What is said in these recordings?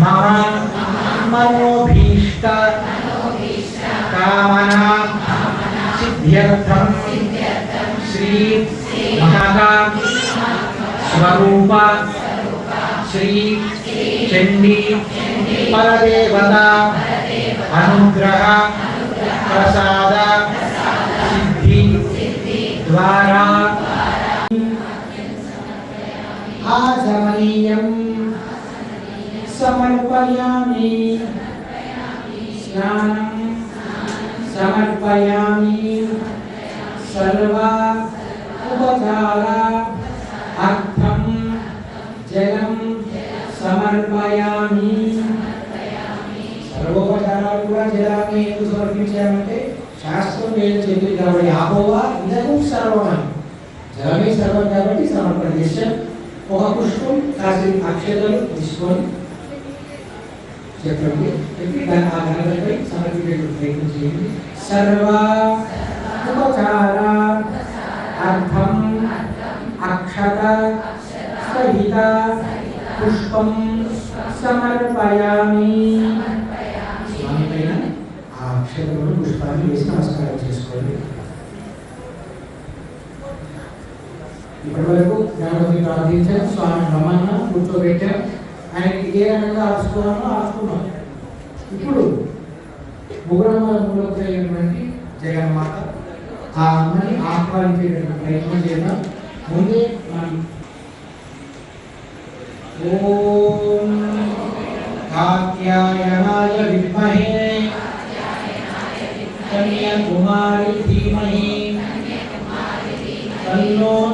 మమ మనోభీష్ట కామనా సిద్ధ్యర్థం శ్రీ మహా స్వరూప శ్రీ చండీ పరదేవత అనుగ్రహ ప్రసాద సిద్ధి ద్వారా ఆచమనీయం సమర్పయామి. స్నానం సమర్పయామి. సర్వ ఉపచార అర్థం జలం సమర్పయామి. సర్వోపచారాలు కూడా జలాన్ని ఎందుకు సమర్పించామంటే శాస్త్రం వేలు చెప్పింది కాబట్టి ఆపోవా ఇదకు సర్వమని జలమే సర్వం కాబట్టి సమర్పణ చేశాం ఒక పుష్పం కాసి అక్షతలు తీసుకొని చెప్పండి చెప్పి దాని ఆ గణపతిపై సమర్పించే ప్రయత్నం చేయండి సర్వ ఉపచార అర్థం అక్షత సహిత పుష్పం సమర్పయామి స్వామి పైన ఆ అక్షతలను పుష్పాన్ని వేసి నమస్కారం చేసుకోండి ఇప్పటి వరకు గణపతిని ప్రార్థించాం స్వామి రమ్మన్న కూర్చోబెట్టాం ఆయనకి ఏ రకంగా ఆర్చుకున్నామో ఆర్చుకున్నాం ఇప్పుడు ముగురమ్మ మూలమైనటువంటి జగన్మాత ఆ అమ్మని ఆహ్వానించేటువంటి ప్రయత్నం చేద్దాం. ముందే మనం ఓం కాత్యాయనాయ విద్మహే. కన్యాకుమారి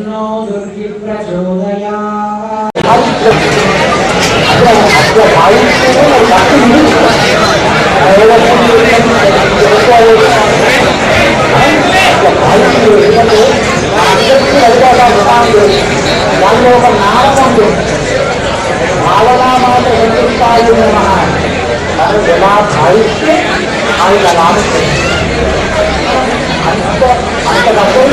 కన్యాకుమారి ధీమహి తన్నో దుర్గి ప్రచోదయాత్ దానిలో ఒక నామం ఉంది భావనామాత సంతృప్తాయి మనం ఎలా భావిస్తే ఆయన నామం అంత అంత డబ్బులు